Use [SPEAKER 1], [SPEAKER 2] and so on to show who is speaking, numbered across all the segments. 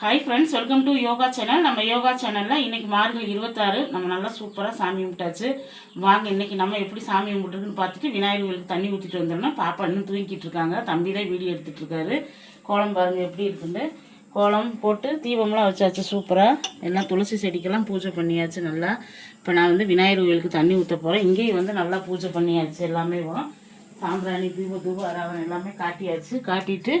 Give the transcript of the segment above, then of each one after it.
[SPEAKER 1] Hi friends welcome to yoga channel நம்ம யோகா சேனலில் இன்னைக்கு மார்கழி இருபத்தாறு. நம்ம நல்லா சூப்பராக சாமி கும்பிட்டாச்சு. வாங்க இன்னைக்கு நம்ம எப்படி சாமி கும்பிட்டுருக்குன்னு பார்த்துட்டு விநாயகர்களுக்கு தண்ணி ஊற்றிட்டு வந்துடணும். பாப்பா இன்னும் தூங்கிட்டு இருக்காங்க. தம்பி தான் வீடியோ எடுத்துட்டு இருக்காரு. கோலம் பாருங்கள் எப்படி இருக்குன்னு. கோலம் போட்டு தீபம்லாம் வச்சாச்சு சூப்பராக எல்லாம் துளசி செடிக்கெல்லாம் பூஜை பண்ணியாச்சு நல்லா. இப்போ நான் வந்து விநாயகர் கோயிலுக்கு தண்ணி ஊற்ற போகிறேன் இங்கேயும் வந்து நல்லா பூஜை பண்ணியாச்சு எல்லாமே வரும். சாம்பிராணி தூப தூப அராவன் எல்லாமே காட்டியாச்சு. காட்டிட்டு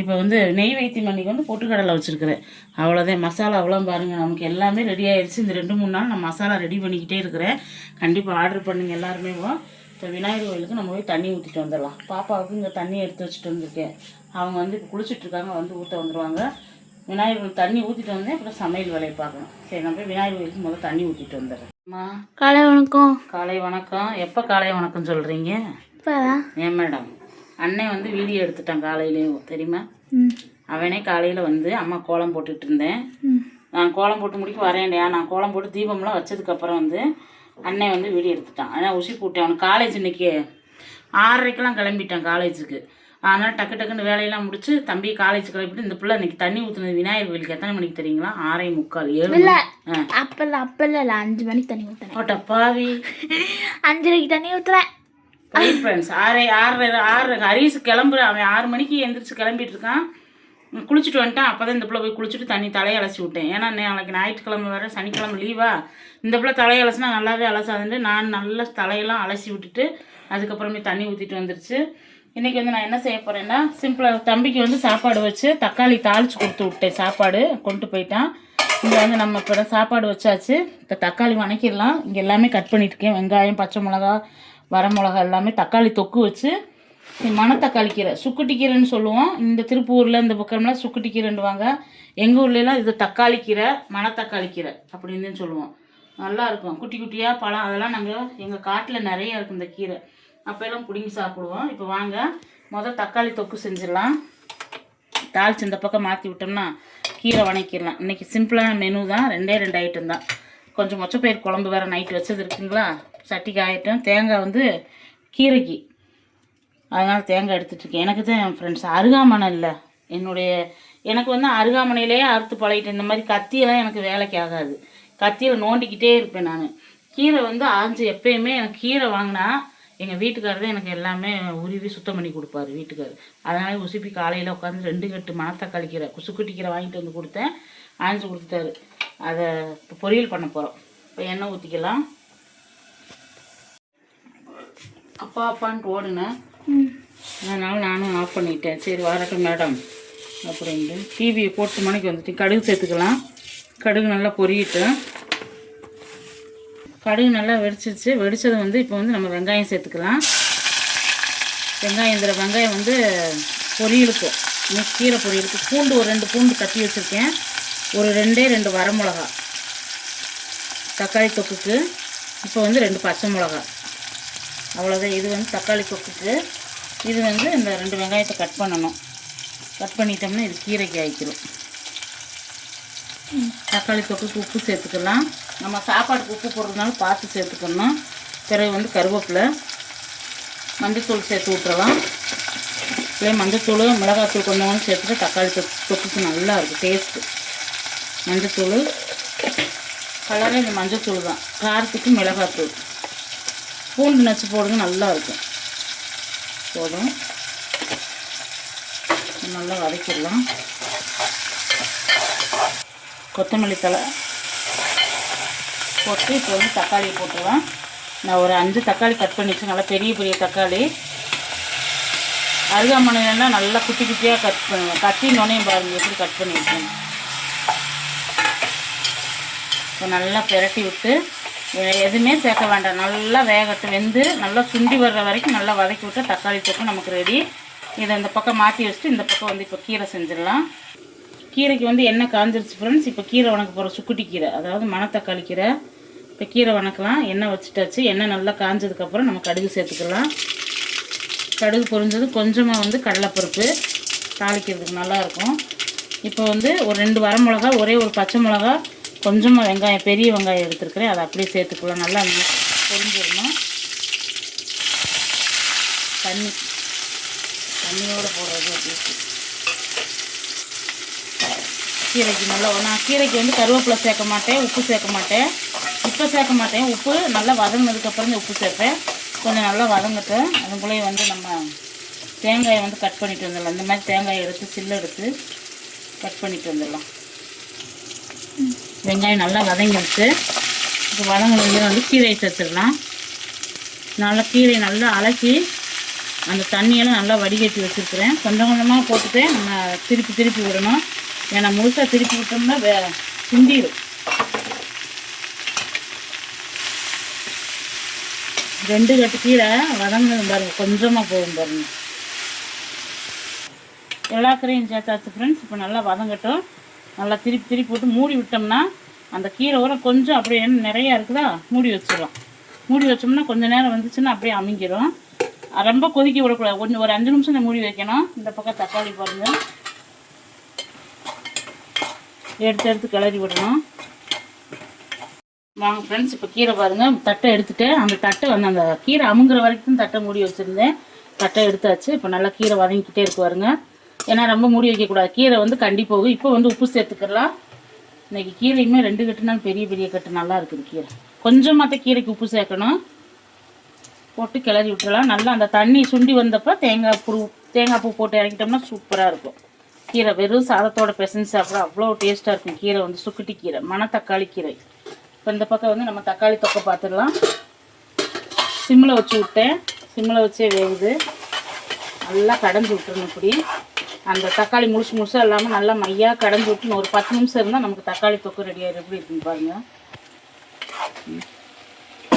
[SPEAKER 1] இப்போ வந்து நெய் வைத்தி மணிக்கு வந்து பொட்டுக்கடலை வச்சுருக்கிறேன். அவ்வளோதான் மசாலா அவ்வளோ பாருங்கள் நமக்கு எல்லாமே ரெடி ஆயிடுச்சு இந்த ரெண்டு மூணு நாள் நான் மசாலா ரெடி பண்ணிக்கிட்டே இருக்கிறேன். கண்டிப்பாக ஆர்டர் பண்ணுங்க எல்லாருமே. இப்போ விநாயகர் கோயிலுக்கு நம்ம போய் தண்ணி ஊற்றிட்டு வந்துடலாம். பாப்பாவுக்கு இங்கே தண்ணி எடுத்து வச்சுட்டு வந்திருக்கேன். அவங்க வந்து இப்போ குளிச்சுட்டு இருக்காங்க. வந்து ஊற்ற வந்துடுவாங்க விநாயகர் தண்ணி ஊற்றிட்டு வந்தேன். அப்புறம் சமையல் வேலையை பார்க்கணும். சரி போய் விநாயகர் கோயிலுக்கு முதல்ல தண்ணி ஊற்றிட்டு வந்துடுறேன்.
[SPEAKER 2] காலை வணக்கம்.
[SPEAKER 1] காலை வணக்கம். எப்போ காலை வணக்கம் சொல்கிறீங்க ஏன் மேடம். அண்ணன் வந்து வீடியோ எடுத்துட்டான் காலையிலேயும் தெரியுமா? அவனே காலையில் வந்து அம்மா கோலம் போட்டுட்டு இருந்தேன். நான் கோலம் போட்டு முடிக்க வரேன்டையா நான் கோலம் போட்டு தீபம்லாம் வச்சதுக்கப்புறம் வந்து அண்ணன் வந்து வீடியோ எடுத்துட்டான். ஆனால் உசி போட்டேன். அவனுக்கு காலேஜ் இன்னைக்கு ஆறரைக்கெல்லாம் கிளம்பிட்டான் காலேஜுக்கு. அதனால் டக்கு டக்குன்னு வேலையெல்லாம் முடிச்சு தம்பி காலேஜ் கிளம்பிட்டு இந்த பிள்ளை இன்னைக்கு தண்ணி ஊற்றுனது விநாயகர் கோயிலுக்கு எத்தனை மணிக்கு தெரியுங்களா? ஆறே முக்கால் ஏழு
[SPEAKER 2] அப்பல்ல அப்பல்ல அஞ்சு மணிக்கு தண்ணி ஊற்றுறேன்
[SPEAKER 1] ஓட்ட பாவி
[SPEAKER 2] அஞ்சரைக்கு தண்ணி ஊற்றுறேன்
[SPEAKER 1] ஃப்ரெண்ட்ஸ் ஆறரை ஆறரை ஆறு ஹரிஸ் கிளம்புற. அவன் ஆறு மணிக்கு எந்திரிச்சு கிளம்பிட்டு இருக்கான். குளிச்சுட்டு வந்துட்டான். அப்போ தான் இந்த பிள்ளை போய் குளிச்சுட்டு தண்ணி தலையை அலசி விட்டேன். ஏன்னா நாளைக்கு ஞாயிற்றுக்கிழமை வர சனிக்கிழமை லீவா இந்த பிள்ளை தலையை அலசினா நல்லாவே அலசாதுன்ட்டு நான் நல்லா தலையெல்லாம் அலசி விட்டுட்டு அதுக்கப்புறமே தண்ணி ஊற்றிட்டு வந்துருச்சு. இன்றைக்கி வந்து நான் என்ன செய்ய போகிறேன்னா சிம்பிளாக தம்பிக்கு வந்து சாப்பாடு வச்சு தக்காளி தாளித்து கொடுத்து விட்டேன். சாப்பாடு கொண்டு போயிட்டான். இங்கே வந்து நம்ம இப்போ சாப்பாடு வச்சாச்சு. இப்போ தக்காளி வணக்கிடலாம். இங்கே எல்லாமே கட் பண்ணிட்டுருக்கேன் வெங்காயம் பச்சை மிளகா வரமிளகா எல்லாமே தக்காளி தொக்கு வச்சு மணத்தக்காளி கீரை சுக்குட்டி கீரைன்னு சொல்லுவோம். இந்த திருப்பூரில் இந்த பக்கம்லாம் சுக்குட்டி கீரைன்னுவாங்க. எங்கள் ஊர்லலாம் இது தக்காளி கீரை மணத்தக்காளி கீரை அப்படின்னு சொல்லுவோம். நல்லா இருக்கும். குட்டி குட்டியாக பழம் அதெல்லாம் நாங்கள் எங்கள் காட்டில் நிறைய இருக்கும் இந்த கீரை. அப்போல்லாம் பிடிங்கி சாப்பிடுவோம். இப்போ வாங்க முதல் தக்காளி தொக்கு செஞ்சிடலாம். தாளிச்சு இந்த பக்கம் மாற்றி விட்டோம்னா கீரை வணக்கிடலாம். இன்றைக்கி சிம்பிளான மெனு தான். ரெண்டே ரெண்டு ஐட்டம் தான். கொஞ்சம் மொச்சப்பயிர் குழம்பு வேறு நைட்டு வச்சது இருக்குங்களா? சட்டி காயட்டும் தேங்காய் வந்து கீரைக்கு. அதனால் தேங்காய் எடுத்துட்டு இருக்கேன். எனக்கு தான் என் ஃப்ரெண்ட்ஸ் அருகாமனை இல்லை. என்னுடைய எனக்கு வந்து அருகாமனையிலேயே அறுத்து பழகிட்டேன். இந்த மாதிரி கத்தியெல்லாம் எனக்கு வேலைக்கு ஆகாது. கத்தியில் நோண்டிக்கிட்டே இருப்பேன் நான். கீரை வந்து ஆஞ்சு எப்பயுமே எனக்கு கீரை வாங்கினா எங்கள் வீட்டுக்காரர் தான் எனக்கு எல்லாமே உருவி சுத்தம் பண்ணி கொடுப்பாரு வீட்டுக்காரர் அதனால உசுப்பி காலையில் உட்காந்து ரெண்டு கட்டு மணத்தக்காளி கீரை குசுக்குட்டி கீரை வாங்கிட்டு வந்து கொடுத்தேன். ஆஞ்சு கொடுத்துட்டாரு. அதை பொரியல் பண்ண போகிறோம் இப்போ எண்ணெய் ஊற்றிக்கலாம் அப்பா அப்பான்ட்டு ஓடுனேன் அதனால நானும் ஆஃப் பண்ணிட்டேன். சரி வரட்டும் மேடம் அப்படின்ட்டு டிவியை போட்டு மணிக்கு வந்துட்டு கடுகு சேர்த்துக்கலாம். கடுகு நல்லா பொரியட்டும் கடுகு நல்லா வெடிச்சிருச்சு. வெடித்தது வந்து இப்போ வந்து நம்ம வெங்காயம் சேர்த்துக்கலாம். வெங்காயம் இந்த வெங்காயம் வந்து பொரியலுக்கு கீரை பொரியலுக்கு பூண்டு ஒரு ரெண்டு பூண்டு தட்டி வச்சுருக்கேன். ஒரு ரெண்டே ரெண்டு வரமிளகா தக்காளி தொக்குக்கு இப்போ வந்து ரெண்டு பச்சை மிளகா. அவ்வளோதான் இது வந்து தக்காளி தொக்குக்கு. இது வந்து இந்த ரெண்டு வெங்காயத்தை கட் பண்ணணும். கட் பண்ணிட்டோம்னா இது கீரைக்கு ஆயிக்கிறோம் தக்காளி தொக்குக்கு உப்பு சேர்த்துக்கலாம். நம்ம சாப்பாட்டுக்கு உப்பு போடுறதுனால பார்த்து சேர்த்துக்கணும். பிறகு வந்து கருவேப்பிலை மஞ்சத்தூள் சேர்த்து விட்டுறலாம் இல்லை மஞ்சத்தூள் மிளகாத்தூள் கொஞ்சம் சேர்த்துட்டு தக்காளி தொக்கு தொக்குக்கு நல்லா இருக்கும். டேஸ்ட்டு மஞ்சத்தூள். கலரே இந்த மஞ்சத்தூள் தான். காரத்துக்கு மிளகாத்தூள். பூண்டு நச்சு போடுங்க நல்லாயிருக்கும் போதும். நல்லா வதக்கிடலாம். கொத்தமல்லி தழை போட்டு இப்போ வந்து தக்காளி போட்டுடலாம். நான் ஒரு அஞ்சு தக்காளி கட் பண்ணி வச்சு நல்லா பெரிய பெரிய தக்காளி. அருகாமனைலாம் நல்லா குட்டி குட்டியாக கட் பண்ணுவேன் கத்தினோடனே பாருங்கள் எப்படி கட் பண்ணியிருக்கேன் இப்போ நல்லா பிரட்டி விட்டு எதுவுமே சேர்க்க வேண்டாம். நல்லா வேகட்டு வெந்து நல்லா சுண்டி வர்ற வரைக்கும் நல்லா வதக்கி விட்டு தக்காளி தொக்கு நமக்கு ரெடி இதை இந்த பக்கம் மாற்றி வச்சுட்டு இந்த பக்கம் வந்து இப்போ கீரை செஞ்சிடலாம். கீரைக்கு வந்து எண்ணெய் காஞ்சிருச்சு ஃப்ரெண்ட்ஸ் இப்போ கீரை வணக்க போகிற சுக்குட்டி கீரை அதாவது மணத்தக்காளி கீரை. இப்போ கீரை வணக்கலாம். எண்ணெய் வச்சுட்டாச்சு. எண்ணெய் நல்லா காஞ்சதுக்கப்புறம் நம்ம கடுகு சேர்த்துக்கலாம். கடுகு பொரிஞ்சது கொஞ்சமாக வந்து கடலைப்பருப்பு தாளிக்கிறதுக்கு நல்லாயிருக்கும் இப்போ வந்து ஒரு ரெண்டு வரமிளகா ஒரே ஒரு பச்சை மிளகா கொஞ்சமாக வெங்காயம் பெரிய வெங்காயம் எடுத்துருக்குறேன். அதை அப்படியே சேர்த்துக்கலாம் நல்லா பொரிஞ்சிடணும். தண்ணி தண்ணியோடு போடுறது அப்படி கீரைக்கு நல்லா நான் கீரைக்கு வந்து கருவேப்பிலை சேர்க்க மாட்டேன் உப்பு சேர்க்க மாட்டேன். இப்போ சேர்க்க மாட்டேன். உப்பு நல்லா வதங்கினதுக்கப்புறம் உப்பு சேர்ப்பேன். கொஞ்சம் நல்லா வதங்கட்டும். அதுக்குள்ளேயே வந்து நம்ம தேங்காயை வந்து கட் பண்ணிட்டு வந்துடலாம். இந்த மாதிரி தேங்காயை எடுத்து சில்லு எடுத்து கட் பண்ணிட்டு வந்துடலாம். வெங்காயம் நல்லா வதங்கிடுச்சு இப்போ வதங்கினதுல வந்து கீரையை சேர்த்துடலாம் நல்லா கீரையை நல்லா அலசி அந்த தண்ணியெல்லாம் நல்லா வடிகட்டி வச்சுருக்கிறேன். கொஞ்சம் கொஞ்சமாக போட்டுட்டு நம்ம திருப்பி திருப்பி விடணும். ஏன்னா முழுசாக திருப்பி விட்டோம்னா வே சிந்திடும் ரெண்டு கட்டு கீரை வதங்கினது பாருங்க கொஞ்சமாக போகும் பாருங்கள் எல்லா கீரையும் சேர்த்தாச்சு ஃப்ரெண்ட்ஸ் இப்போ நல்லா வதங்கட்டும். நல்லா திருப்பி திருப்பி போட்டு மூடி விட்டோம்னா அந்த கீரை உரம் கொஞ்சம் அப்படியே என்ன நிறையா இருக்குதா மூடி வச்சிடும் மூடி வச்சோம்னா கொஞ்சம் நேரம் வந்துச்சுன்னா அப்படியே அமைங்கிடும் ரொம்ப கொதிக்க விடக்கூடாது. கொஞ்சம் ஒரு அஞ்சு நிமிஷம் இந்த மூடி வைக்கணும். இந்த பக்கம் தக்காளி பாருங்கள் எடுத்து எடுத்து கிளறி விடணும். வாங்க ஃப்ரெண்ட்ஸ் இப்போ கீரை பாருங்கள் தட்டை எடுத்துகிட்டு அந்த தட்டை வந்து அந்த கீரை அமுங்குற வரைக்கும் தட்டை மூடி வச்சுருந்தேன். தட்டை எடுத்தாச்சு. இப்போ நல்லா கீரை வதங்கிக்கிட்டே இருக்கு பாருங்கள் ஏன்னா ரொம்ப மூடி வைக்கக்கூடாது. கீரை வந்து கண்டி போகும். இப்போ வந்து உப்பு சேர்த்துக்கலாம். இன்றைக்கி கீரையுமே ரெண்டு கட்டுனாலும் பெரிய பெரிய கட்டு நல்லா இருக்குது கீரை. மற்ற கீரைக்கு உப்பு சேர்க்கணும். போட்டு கிளறி விட்டுறலாம். நல்லா அந்த தண்ணி சுண்டி வந்தப்போ தேங்காய் பூ தேங்காய் பூ போட்டு இறக்கிட்டோம்னா சூப்பராக இருக்கும். கீரை வெறும் சாதத்தோட பிசைஞ்சு சாப்பிட அவ்வளோ டேஸ்ட்டாக இருக்கும் கீரை வந்து. சுக்குட்டி கீரை மணத்தக்காளி கீரை. இப்போ இந்த பக்கம் வந்து நம்ம தக்காளி தொக்கை பார்த்துடலாம் சிம்மில் வச்சு விட்டேன். சிம்மில் வச்சே வேகுது. நல்லா கடைஞ்சி விட்டுருணும் இப்படி. அந்த தக்காளி முழுசு முழுசாக இல்லாமல் நல்லா மையாக கடைஞ்சி விட்டுணும் ஒரு பத்து நிமிஷம் இருந்தால் நமக்கு தக்காளி தொக்கு ரெடி ஆகிடும் எப்படி இருக்குன்னு பாருங்கள்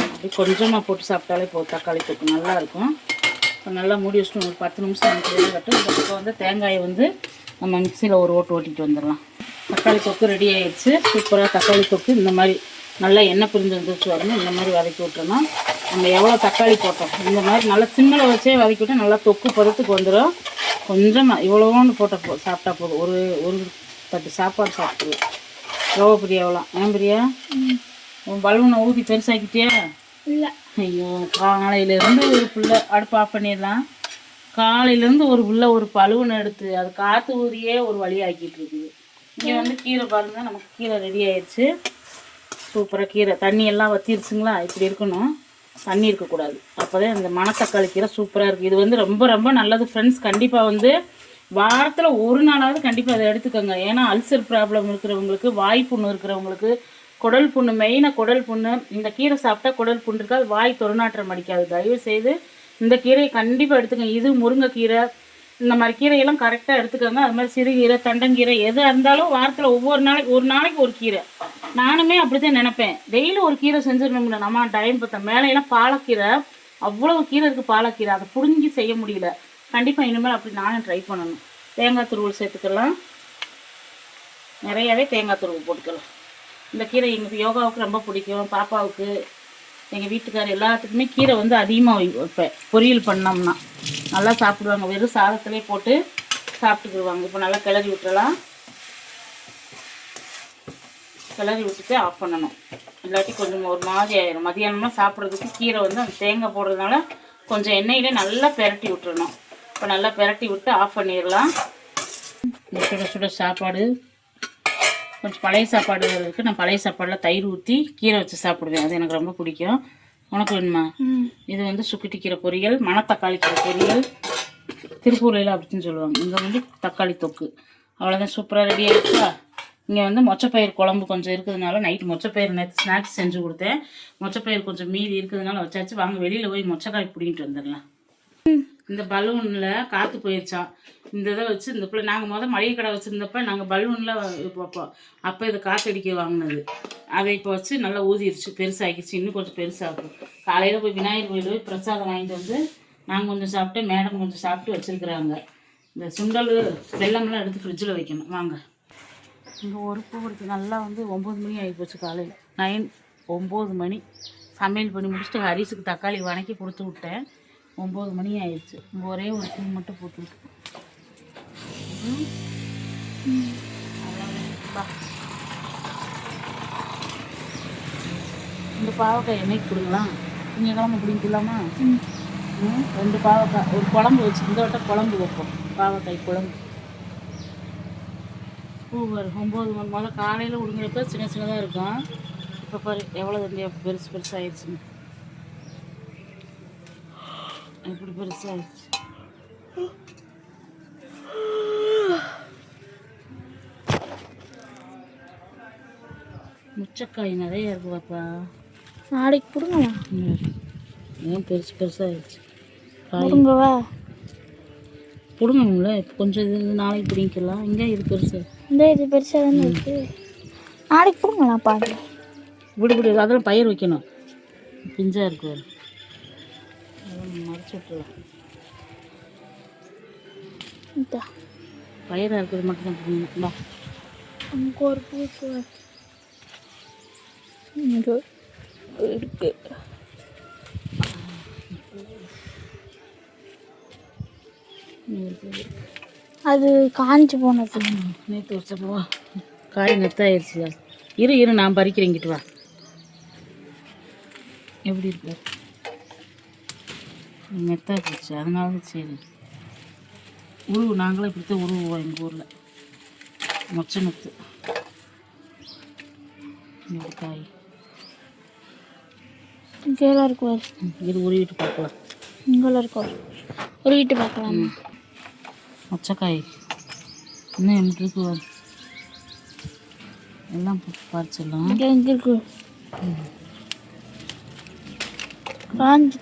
[SPEAKER 1] அப்படி கொஞ்சமாக போட்டு சாப்பிட்டாலே போதும். தக்காளி தொக்கு நல்லாயிருக்கும் இப்போ நல்லா மூடி வச்சுட்டு ஒரு பத்து நிமிஷம் நமக்கு வேகட்டும் இந்த பக்கம் வந்து தேங்காயை வந்து நம்ம மிக்சியில் ஒரு ஓட்டு ஓட்டிட்டு வந்துடலாம். தக்காளி தொக்கு ரெடி ஆகிடுச்சு சூப்பராக தக்காளி தொக்கு இந்த மாதிரி நல்லா எண்ணெய் பிரிஞ்சு வந்துருச்சு வரணும் இந்த மாதிரி வதக்கி விட்டோம்னா நம்ம எவ்வளோ தக்காளி போட்டோம். இந்த மாதிரி நல்லா சிம்மில் வச்சே வதக்கி விட்டு நல்லா தொக்கு பதத்துக்கு வந்துடும் கொஞ்சமாக இவ்வளோன்னு போட்ட போ சாப்பிட்டா போதும். ஒரு ஒரு தட்டு சாப்பாடு சாப்பிடுவோம் எவ்வளோ பிரியா எவ்வளோ? ஏன் பிரியா? உன் பலூனை ஊற்றி பெருசாக்கிட்டியா?
[SPEAKER 2] இல்லை.
[SPEAKER 1] ஐயோ காலையிலேருந்து ஒரு புள்ள அடுப்பு ஆஃப் பண்ணிடலாம். காலையிலேருந்து ஒரு புள்ள ஒரு பழுவனை எடுத்து அது காற்று ஊதியே ஒரு வழி ஆக்கிட்டு இருக்குது. இங்கே வந்து கீரை பாருங்க நமக்கு கீரை ரெடி ஆயிடுச்சு. சூப்பராக கீரை. தண்ணி எல்லாம் வத்திருச்சுங்களா? இப்படி இருக்கணும். தண்ணி இருக்கக்கூடாது அப்போ தான் இந்த மணத்தக்காளி கீரை சூப்பராக இருக்குது இது வந்து ரொம்ப ரொம்ப நல்லது ஃப்ரெண்ட்ஸ் கண்டிப்பாக வந்து வாரத்தில் ஒரு நாளாவது கண்டிப்பாக அதை எடுத்துக்கோங்க. ஏன்னா அல்சர் ப்ராப்ளம் இருக்கிறவங்களுக்கு வாய் புண்ணு இருக்கிறவங்களுக்கு குடல் புண்ணு மெயினாக குடல் புண்ணு இந்த கீரை சாப்பிட்டா குடல் புண்ணு இருக்காது வாய் தொறுநாற்றம் அடிக்காது. தயவு செய்து இந்த கீரையை கண்டிப்பாக எடுத்துக்கங்க. இது முருங்கைக்கீரை இந்த மாதிரி கீரையெல்லாம் கரெக்டாக எடுத்துக்கோங்க. அது மாதிரி சிறுகீரை தண்டங்கீரை எதாக இருந்தாலும் வாரத்தில் ஒவ்வொரு நாளைக்கு ஒரு நாளைக்கு ஒரு கீரை. நானுமே அப்படி தான் நினப்பேன். டெய்லி ஒரு கீரை செஞ்சிடணும்ல. நம்ம டைம் பார்த்தேன் மேலையெல்லாம் பாலக்கீரை அவ்வளோ கீரை இருக்குது பாலக்கீரை. அதை புடுங்கி செய்ய முடியல. கண்டிப்பாக இனிமேல் அப்படி நானும் ட்ரை பண்ணணும். தேங்காய் துருவல் சேர்த்துக்கலாம். நிறையாவே தேங்காய் துருவல் போட்டுக்கலாம். இந்த கீரை எங்களுக்கு யோகாவுக்கு ரொம்ப பிடிக்கும். பாப்பாவுக்கு எங்கள் வீட்டுக்கார் எல்லாத்துக்குமே கீரை வந்து அதிகமாக வைப்பேன் பொரியல் பண்ணோம்னா. நல்லா சாப்பிடுவாங்க. வெறும் சாதத்துலேயே போட்டு சாப்பிட்டுக்குருவாங்க. இப்போ நல்லா கிளறி விட்டுறலாம். கிளறி விட்டுட்டு ஆஃப் பண்ணணும். இல்லாட்டி கொஞ்சம் ஒரு மாதிரி ஆயிரும். மதியானமாக சாப்பிட்றதுக்கு கீரை வந்து அந்த தேங்காய் போடுறதுனால கொஞ்சம் எண்ணெயிலே நல்லா பெரட்டி விட்டுறணும். இப்போ நல்லா பெரட்டி விட்டு ஆஃப் பண்ணிடலாம். சுட சுட சாப்பாடு. கொஞ்சம் பழைய சாப்பாடு இருக்குது நான் பழைய சாப்பாடில் தயிர் ஊற்றி கீரை வச்சு சாப்பிடுவேன். அது எனக்கு ரொம்ப பிடிக்கும். உனக்கு வேணுமா? இது வந்து சுக்கிட்டி கீரை பொரியல் மணத்தக்காளி கீரை பொரியல் திருப்பூரில் அப்படின்னு சொல்லுவாங்க. இங்கே வந்து தக்காளி தொக்கு. அவ்வளோதான் சூப்பராக ரெடி ஆயிடுச்சா? இங்கே வந்து மொச்சப்பயிர் குழம்பு கொஞ்சம் இருக்கிறதுனால நைட் மொச்சப்பயிர் நேற்று ஸ்நாக்ஸ் செஞ்சு கொடுத்தேன். மொச்சப்பயிர் கொஞ்சம் மீதி இருக்கிறதுனால வச்சாச்சு. வாங்க வெளியில் போய் மொச்சக்காய் பிடிங்கிட்டு வந்துடலாம். இந்த பலூனில் காற்று போயிடுச்சான் இந்த இதை வச்சு இந்த பிள்ளை நாங்கள் முதல் மளிகை கடை வச்சுருந்தப்ப நாங்கள் பலூனில் வைப்போம் அப்போ இது காற்றடிக்க வாங்கினது. அதை இப்போ வச்சு நல்லா ஊதிருச்சு பெருசாகிடுச்சு இன்னும் கொஞ்சம் பெருசாகும். காலையில் போய் விநாயகர் கோயில் போய் பிரசாதம் வாங்கிட்டு வந்து நாங்கள் கொஞ்சம் சாப்பிட்டு மேடம் கொஞ்சம் சாப்பிட்டு வச்சுருக்குறாங்க. இந்த சுண்டல் வெள்ளம்லாம் எடுத்து ஃப்ரிட்ஜில் வைக்கணும். வாங்க. இங்கே ஒரு போகிறது நல்லா வந்து ஒம்பது மணி ஆகி போச்சு காலையில். நைன் ஒம்பது மணி. சமையல் பண்ணி முடிச்சுட்டு ஹரிஸுக்கு தக்காளி வணக்கி கொடுத்து விட்டேன். ஒம்பது மணி ஆயிடுச்சு. ஒரே ஒரு டீ மட்டும் போட்டுருக்கு. ம். இந்த பாவக்காய் என்னைக்கு கொடுக்கலாம். திங்கக்கிழமை பிடிக்கலாமா ரெண்டு பாவக்காய் ஒரு குழம்பு வச்சு இந்த வட்டம் குழம்பு வைப்போம். பாவக்காய் குழம்பு. பூ பாரு ஒம்பது மணி முதல்ல காலையில் விடுங்கிறப்ப சின்ன சின்னதாக இருக்கும். இப்போ பாரு எவ்வளோ தண்டி பெருசு ஆயிடுச்சுன்னு. எப்படி பெருசாகிடுச்சு முச்சக்காய் நிறைய இருக்கு பாப்பா.
[SPEAKER 2] நாளைக்கு பிடுங்கவா.
[SPEAKER 1] ஏன் பெருசு பெருசாகிடுச்சு
[SPEAKER 2] பிடுங்கவா
[SPEAKER 1] பிடுங்கணும்ல இப்போ கொஞ்சம் இது நாளைக்கு பிடிக்கலாம் இங்கே இது பெருசு.
[SPEAKER 2] இந்த இது பெருசாக தானே இருக்கு. நாளைக்கு பிடுங்கலாம் பாரு.
[SPEAKER 1] விடு விடு அதெல்லாம் பயிர் வைக்கணும். பிஞ்சாக இருக்கு பாரு. அதெல்லாம் மறைச்சி விட்டுலாம் பயிராக இருக்கிறது மட்டும் தான் வா
[SPEAKER 2] அங்கே ஒரு பூ. இங்க இருக்கு. அது காஞ்சி போனது.
[SPEAKER 1] நேற்று வச்சப்போ காய் நெத்தாயிருச்சு இரு இரு நான் பறிக்கிறேன் இங்கிட்டு வா. எப்படி இருக்கு? நெத்தா போச்சு? அதனால தான் சரி. உருவு நாங்களும் இப்படித்தான் உருவுவோம் எங்கள் ஊரில். மொச்சை இந்த காய்
[SPEAKER 2] இங்கெல்லாம் இருக்கு பாரு.
[SPEAKER 1] ம், இது உருவிட்டு பார்க்கலாம்.
[SPEAKER 2] இங்கெல்லாம் இருக்கு பாரு. ஒரு வீட்டு பார்க்கலாம்.
[SPEAKER 1] மொச்சக்காய். இன்னும் எம்பிட்டு இருக்கு பாரு. எல்லாம் பறிச்சிடலாம்
[SPEAKER 2] இங்கே எங்கே இருக்கு காஞ்சி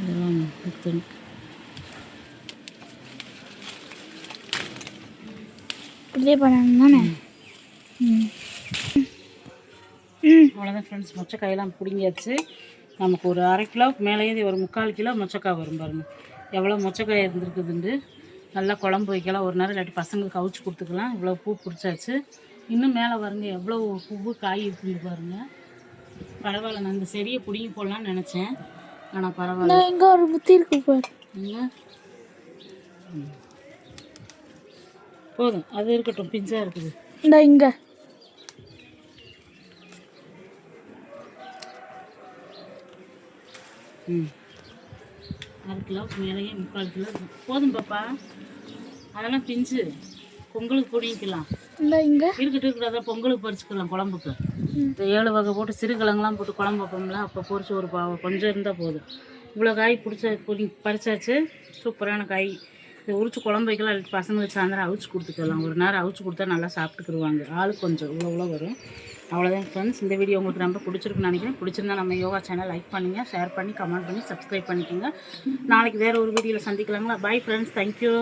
[SPEAKER 1] இதெல்லாம் எடுத்துன்னு
[SPEAKER 2] இப்படியே பண்ணணும் தானே? ம்.
[SPEAKER 1] அவ்வளோதான் ஃப்ரெண்ட்ஸ் மொச்சக்காயெல்லாம் பிடுங்கியாச்சு. நமக்கு ஒரு அரை கிலோவுக்கு மேலேயே ஒரு முக்கால் கிலோ மொச்சக்காய் வரும் பாருங்க. எவ்வளோ மொச்சக்காய் இருந்திருக்குதுண்டு நல்லா குழம்பு வைக்கலாம். ஒரு நேரம் இல்லாட்டி பசங்களுக்கு கவுச்சு கொடுத்துக்கலாம். இவ்வளோ பூ பிடிச்சாச்சு. இன்னும் மேலே பாருங்க எவ்வளோ பூவு காய் இருக்குன்னு பாருங்க. பரவாயில்ல நான் இந்த செடியை பிடுங்கி போடலான்னு நினச்சேன். ஆனால் பரவாயில்ல.
[SPEAKER 2] நான் இங்கே ஒரு புத்தி இருக்கு பாரு.
[SPEAKER 1] போதும். அது இருக்கட்டும். பிஞ்சாக இருக்குது.
[SPEAKER 2] இந்த இங்கே.
[SPEAKER 1] ம். அரை கிலோவுக்கு மேலேயே முக்கால் கிலோ. போதும் பாப்பா. அதெல்லாம் பிஞ்சு. பொங்கலுக்கு பிடிக்கலாம்
[SPEAKER 2] இந்த இங்கே.
[SPEAKER 1] இருக்கட்டும் இருக்கட்டும் பொங்கலுக்கு பறிச்சுக்கலாம் குழம்புக்கு. இந்த ஏழு வகை போட்டு சிறுகிழங்குலாம் போட்டு குழம்பு வைப்போம்ல அப்போ பொறிச்சு ஒரு பா கொஞ்சம் இருந்தால் போதும். இவ்வளோ காய் பிடிச்ச பொடி பறிச்சாச்சு சூப்பரான காய். இதை உரிச்சு குழம்பு வைக்கலாம் பசங்களுக்கு சாயந்தரம் அவிச்சு கொடுத்துக்கலாம். ஒரு நேரம் அவிச்சு கொடுத்தா நல்லா சாப்பிட்டுக்குருவாங்க. ஆளுக்கு கொஞ்சம் இவ்வளோ இவ்வளோ வரும். அவ்வளோதான் ஃப்ரெண்ட்ஸ் இந்த வீடியோ உங்களுக்கு ரொம்ப பிடிச்சிருக்குன்னு நினைக்கிறேன். பிடிச்சிருந்தா நம்ம யோகா சேனல் லைக் பண்ணுங்கள் ஷேர் பண்ணி கமெண்ட் பண்ணி சப்ஸ்கிரைப் பண்ணிக்கோங்க. நாளைக்கு வேறு ஒரு வீடியோவில் சந்திக்கலாங்களா? Bye friends thank you